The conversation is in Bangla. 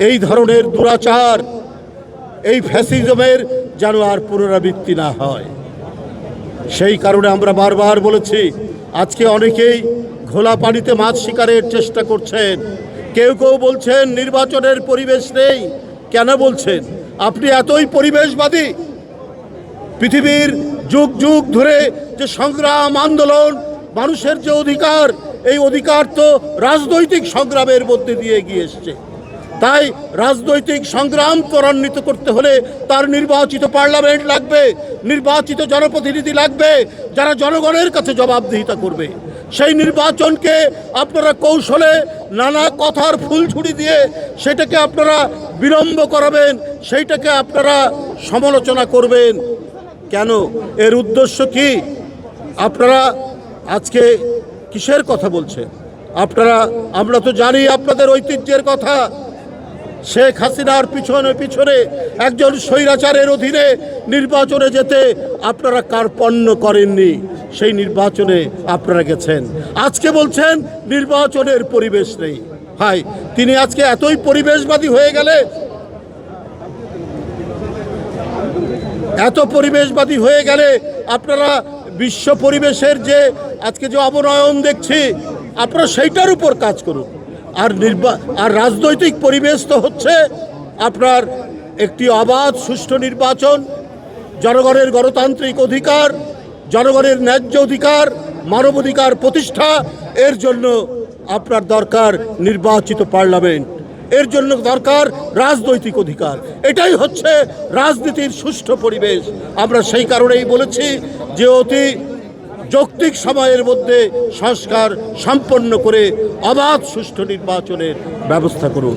এই ধরনের দুরাচার, এই ফ্যাসিজমের যেন আর পুনরাবৃত্তি না হয়। সেই কারণে আমরা বারবার বলেছি, আজকে অনেকেই ঘোলা পানিতে মাছ শিকারের চেষ্টা করছেন। কেউ কেউ বলছেন, নির্বাচনের পরিবেশ নেই। কেন বলছেন? আপনি এতই পরিবেশবাদী। পৃথিবীর যুগ যুগ ধরে যে সংগ্রাম, আন্দোলন, মানুষের যে অধিকার, এই অধিকার তো রাজনৈতিক সংগ্রামের মধ্যে দিয়ে গিয়ে এসছে। তাই রাজনৈতিক সংগ্রাম ত্বরান্বিত করতে হলে তার নির্বাচিত পার্লামেন্ট লাগবে, নির্বাচিত জনপ্রতিনিধি লাগবে, যারা জনগণের কাছে জবাবদিহিতা করবে। সেই নির্বাচনকে আপনারা কৌশলে নানা কথার ফুল ফুলছুরি দিয়ে সেটাকে আপনারা বিলম্ব করাবেন, সেইটাকে আপনারা সমালোচনা করবেন। কেন? এর উদ্দেশ্য কি? আপনারা আজকে কিসের কথা বলছেন? আপনারা, আমরা তো জানি আপনাদের ঐতিহ্যের কথা। শেখ হাসিনার পিছনে পিছনে একজন স্বৈরাচারের অধীনে নির্বাচনে যেতে আপনারা কার্পণ্য করেননি, সেই নির্বাচনে আপনারা গেছেন। আজকে বলছেন নির্বাচনের পরিবেশ নেই। ভাই, তিনি আজকে এতই পরিবেশবাদী হয়ে গেলে এত পরিবেশবাদী হয়ে গেলে আপনারা বিশ্ব পরিবেশের যে আজকে যে অবনয়ন দেখছি, আপনারা সেইটার উপর কাজ করুন। আর নির্বা, আর রাজনৈতিক পরিবেশ তো হচ্ছে আপনার একটি অবাধ, সুষ্ঠু নির্বাচন, জনগণের গণতান্ত্রিক অধিকার, জনগণের ন্যায্য অধিকার মানবাধিকার প্রতিষ্ঠা, এর জন্য আপনার দরকার নির্বাচিত পার্লামেন্ট, এর জন্য দরকার রাজনৈতিক অধিকার। এটাই হচ্ছে রাজনীতির সুষ্ঠু পরিবেশ। আমরা সেই কারণেই বলেছি যে অতি যৌক্তিক সময়ের মধ্যে সংস্কার সম্পন্ন করে অবাধ সুষ্ঠু নির্বাচনের ব্যবস্থা করুন।